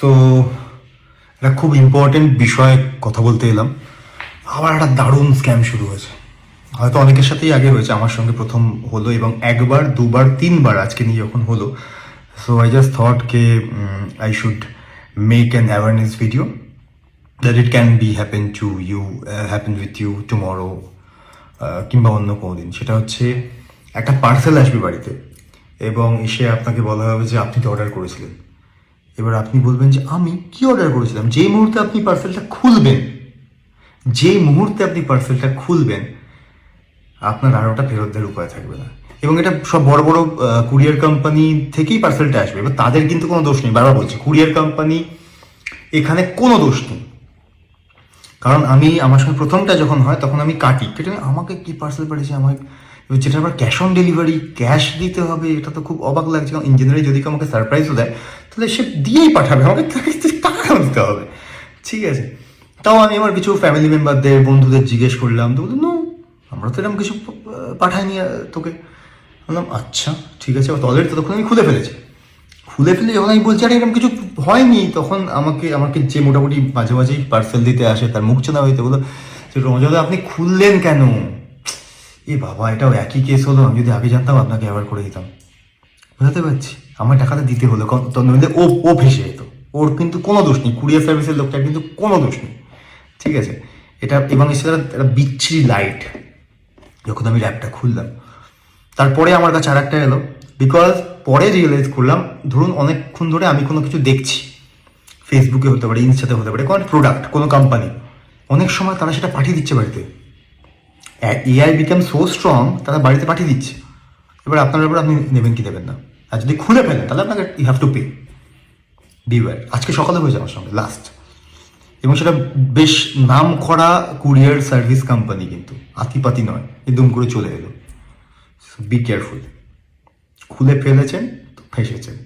So একটা খুব important বিষয়ে কথা বলতে এলাম। আবার একটা দারুণ স্ক্যাম শুরু হয়েছে। হয়তো অনেকের সাথেই আগে হয়েছে, আমার সঙ্গে প্রথম হলো এবং একবার, দুবার, তিনবার আজকে নিয়ে যখন হলো। So I just thought K I should make an awareness video that it can be happen to you happen with you tomorrow কিংবা অন্য কোনো দিন সেটা হচ্ছে, একটা পার্সেল আসবে বাড়িতে এবং এসে আপনাকে বলা হবে যে, আপনি তো অর্ডার করেছিলেন। এবার আপনি বলবেন যে আমি কি অর্ডার করেছিলাম? যে মুহূর্তে আপনি পার্সেলটা খুলবেন যে মুহূর্তে আপনি পার্সেলটা খুলবেন, আপনার আর ওটা ফেরত দেওয়ার উপায় থাকবে না। এবং এটা সব বড় বড় কুরিয়ার কোম্পানি থেকেই পার্সেলটা আসবে। এবার তাদের কিন্তু কোনো দোষ নেই। বারবার বলছি কুরিয়ার কোম্পানি এখানে কোনো দোষ নেই। কারণ আমি, আমার সঙ্গে প্রথমটা যখন হয়, তখন আমি কাটি। কেটে আমাকে কি পার্সেল পাঠিয়েছে আমাকে যেটা আবার ক্যাশ অন ডেলিভারি ক্যাশ দিতে হবে, এটা তো খুব অবাক লাগছে। কারণ ইঞ্জিনিয়ারিং যদি আমাকে সারপ্রাইজও দেয় তাহলে সে দিয়েই পাঠাবে, আমাকে টাকা দিতে হবে। ঠিক আছে। তাও আমি আমার কিছু ফ্যামিলি মেম্বারদের বন্ধুদের জিজ্ঞেস করলাম, তো বলল নো আমরা তো এরকম কিছু পাঠাইনি তোকে। বললাম আচ্ছা ঠিক আছে অলরেডি তো তখন আমি খুলে ফেলেছি। খুলে ফেলে যখন আমি বলছি, আরে, এরকম কিছু হয়নি, তখন আমাকে আমাকে যে মোটামুটি মাঝে মাঝেই পার্সেল দিতে আসে, তার মুখ চেনা হইতে বলো যে রমজাদা, আপনি খুললেন কেন? এ বাবা, এটাও একই কেস হলো, আমি যদি আগে জানতাম, আপনাকে অ্যাওয়ার করে দিতাম। বুঝতে পারছি? আমার টাকাটা দিতে হলো। কারণ ও ও ভেসে যেত। ওর কিন্তু কোনো দোষ নেই। কুরিয়ার সার্ভিসের লোকটার কিন্তু কোনো দোষ নেই। ঠিক আছে? এটা এবং সেটা একটা বিচ্ছিরি লাইট যখন আমি র্যাপটা খুললাম। তারপরে আমার কাছে আর একটা এলো। বিকজ পরে রিয়েলাইজ করলাম, ধরুন অনেকক্ষণ ধরে আমি কোনো কিছু দেখছি। ফেসবুকে হতে পারে ইনস্টাতে হতে পারে, কোনো প্রোডাক্ট কোনো কোম্পানি অনেক সময় তারা সেটা পাঠিয়ে দিচ্ছে বাড়িতে। এআই বিকাম সো স্ট্রং তারা বাড়িতে পাঠিয়ে দিচ্ছে। এবার আপনার উপর আপনি নেবেন কি দেবেন না? আর যদি খুলে ফেলে তাহলে আপনাকে you have to pay beware আজকে সকালে হয়ে আমার সঙ্গে লাস্ট এবং সেটা বেশ নাম করা কুরিয়ার সার্ভিস কোম্পানি কিন্তু, আতিপাতি নয় একদম করে চলে এলো। বি কেয়ারফুল খুলে ফেলেছেন, তো ফেসেছেন।